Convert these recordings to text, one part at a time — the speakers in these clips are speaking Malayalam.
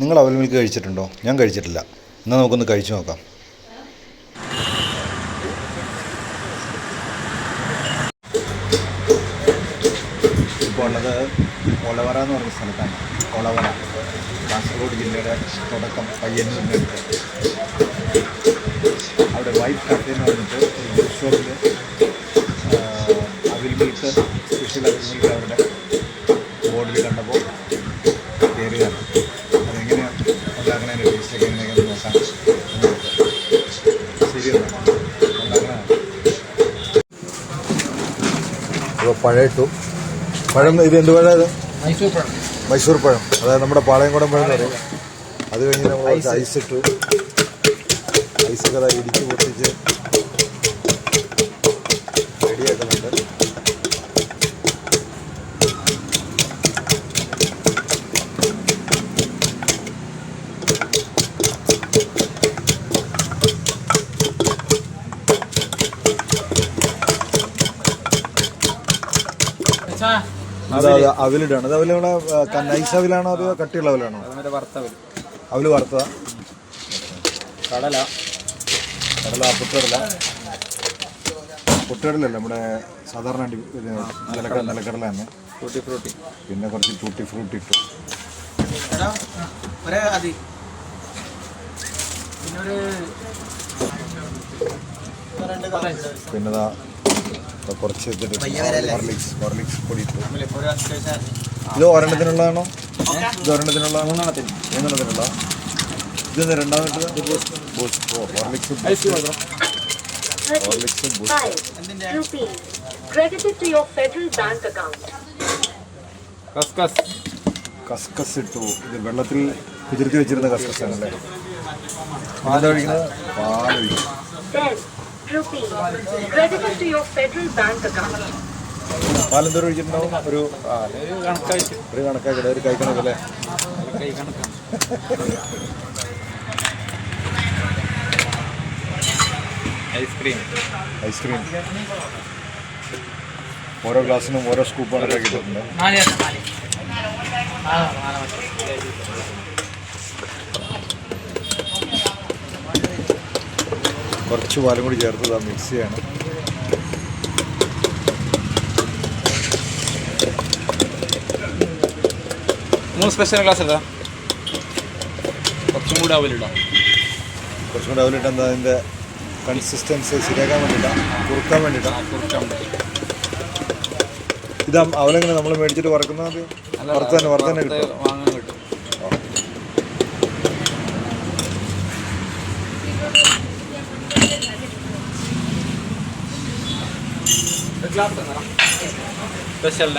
നിങ്ങൾ അവൽ മിൽക്ക് കഴിച്ചിട്ടുണ്ടോ? ഞാൻ കഴിച്ചിട്ടില്ല. എന്നാൽ നമുക്കൊന്ന് കഴിച്ചു നോക്കാം. ഇപ്പോൾ ഉള്ളത് കൊളവറ എന്ന് പറഞ്ഞ സ്ഥലത്താണ്. കൊളവറ കാസർഗോഡ് ജില്ലയുടെ തുടക്കം പയ്യന്നൂരിനടുത്ത്. അവിടെ വൈറ്റ് കഫേ എന്ന് പറഞ്ഞിട്ട് ജ്യൂസ് ഷോപ്പിൽ അവിൽ മിൽക്ക് സ്പെഷ്യൽ അവിൽ മിൽക്ക് അവരുടെ പഴം ഇട്ടു പഴം ഇത് എന്ത് പഴം മൈസൂർ പഴം. മൈസൂർ പഴം. അതായത് നമ്മുടെ പാളയംകുടം പഴം എന്ന് പറയും. അത് കഴിഞ്ഞ് നമ്മൾ കുറച്ച് ഐസ് ഇട്ടു. ഐസൊക്കെ ഇടിച്ച് പൊട്ടിച്ച് അവിലിടാണ്. അത് അവൽ നമ്മുടെ നൈസ് അവിലാണോ അതോ കട്ടിയുള്ള അവലാണോ? അവൽ വറുത്തതാ? കടല. കടല പുട്ടുകടല. പുട്ടുകടലല്ല നമ്മുടെ സാധാരണ നിലക്കടല നിലക്കടല. തന്നെ. ടൂട്ടി ഫ്രൂട്ടി പിന്നെ കുറച്ച് ടൂട്ടി ഫ്രൂട്ടി ഇട്ടു. ഒരേ ദാ കുറച്ച് ഹോർലിക്സ് ഹോർലിക്സ് പൊടി ഇത് ഒരെണ്ണത്തിനുള്ളതാണോ? ഇത് ഒരെണ്ണത്തിനുള്ളതാണോ? മൂന്നെണ്ണത്തിന്. മൂന്നെണ്ണത്തിനുള്ള ഇത് രണ്ടാമത്തെ Boost Horlicks Horlicks Boost credited to your federal bank account. കസ്കസ് കസ്കസ് ഇട്ടു. ഇത് വെള്ളത്തിൽ കുതിർത്തി വെച്ചിരുന്ന കസ്കസ് ആണല്ലേ? പാലൊഴിക്കുന്നത്. പാലൊഴിക്കും. Rupees credited to your federal bank account. ഒഴിച്ചിട്ടുണ്ടാവും ഒരു ഒരു ഒരു കൈക്കണക്കല്ലേ ഐസ്ക്രീം. ഐസ്ക്രീം. ഓരോ ഗ്ലാസ്സിനും ഓരോ സ്കൂപ്പാണ് ഇട്ടിട്ടുണ്ട് കുറച്ച് പാലും കൂടി ചേർത്ത് ഇതാ മിക്സ് ചെയ്യണം മൂന്ന് സ്പെഷ്യൽ ക്ലാസ് അല്ല കുറച്ചും കൂടി അവലിടാം കുറച്ചും കൂടി അവലിട്ട് എന്താ അതിന്റെ കൺസിസ്റ്റൻസി ശരിയാക്കാൻ വേണ്ടിയിട്ടാണ് കുറുക്കാൻ വേണ്ടിയിട്ടാണ് കുറുക്കാൻ ഇത് അവലെങ്ങനെ നമ്മൾ മേടിച്ചിട്ട് വറക്കുന്നത് വറുത്ത് തന്നെ വറുത്ത് തന്നെ കിട്ടും. വാങ്ങാൻ കിട്ടും സ്പെഷ്യൽ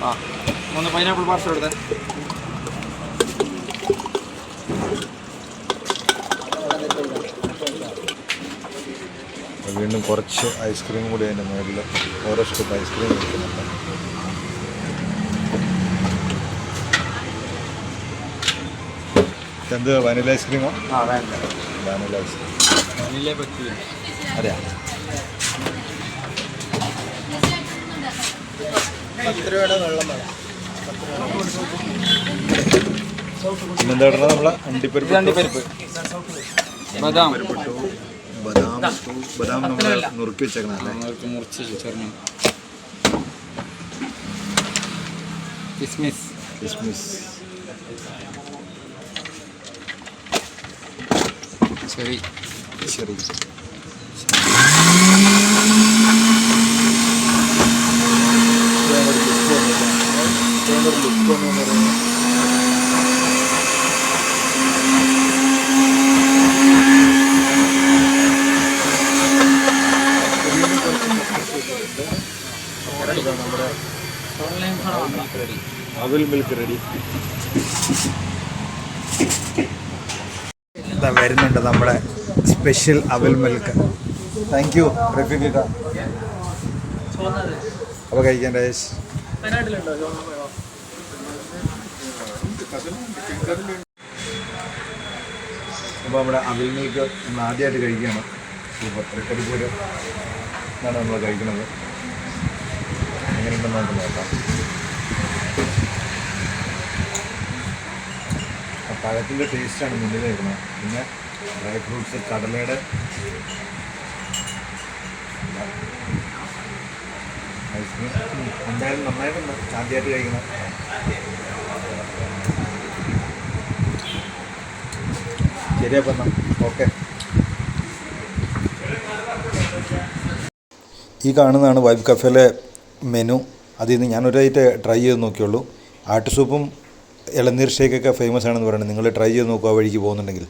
ആ മൂന്ന് പൈനാപ്പിൾ പാർസൽ എടുത്തേ. വീണ്ടും കുറച്ച് ഐസ്ക്രീം കൂടി അതിന്റെ മുകളിൽ ഓരോ സ്കൂപ്പ് ഐസ്ക്രീം കഴിക്കുന്നുണ്ട് എന്ത് വനില ഐസ്ക്രീമോ വാനില ഐസ്ക്രീം വനില പറ്റില്ല അതെയാ? പത്ത് രൂപയുടെ വെള്ളം വേണം. പിന്നെന്താ നമ്മളെ? അണ്ടിപ്പരിപ്പ് അണ്ടിപ്പരിപ്പ്. ബദാം. ബദാം ബദാം നമ്മൾ നുറുക്കി വെച്ചേക്കണല്ലേ? മുറിച്ച് ചെറിയ കിസ്മിസ്. കിസ്മിസ്. ചെറി. ശരി അവൽ മിൽക്ക് റെഡി വരുന്നുണ്ട് നമ്മുടെ സ്പെഷ്യൽ അവൽ മിൽക്ക് താങ്ക് യു റഫീഖ അപ്പോൾ കഴിക്കാൻ രേഷ് അപ്പോൾ നമ്മുടെ അവിൽ മിൽക്ക് നമ്മൾ ആദ്യമായിട്ട് കഴിക്കുകയാണ്. സൂപ്പർ തൃക്കരിപ്പൂര് എന്നാണ് നമ്മൾ കഴിക്കുന്നത്. എങ്ങനെയുണ്ടെന്ന് നമുക്ക് നോക്കാം ആ പഴത്തിന്റെ ടേസ്റ്റാണ് മുന്നിൽ വരുന്നത് പിന്നെ ഡ്രൈ ഫ്രൂട്ട്സ് കടലയുടെ ഐസ്ക്രീം എന്തായാലും നന്നായിട്ടുണ്ട് ആദ്യമായിട്ട് കഴിക്കണം. ഈ കാണുന്നതാണ് വൈബ് കഫേലെ മെനു. അതിൽ നിന്ന് ഞാനൊരായിട്ട് ട്രൈ ചെയ്ത് നോക്കിയുള്ളൂ. ആട്ട് സൂപ്പും ഇളനീർ ഷേക്കൊക്കെ ഫേമസ് ആണെന്ന് പറയുന്നത്. നിങ്ങൾ ട്രൈ ചെയ്ത് നോക്കുക ആ വഴിക്ക് പോകുന്നുണ്ടെങ്കിൽ.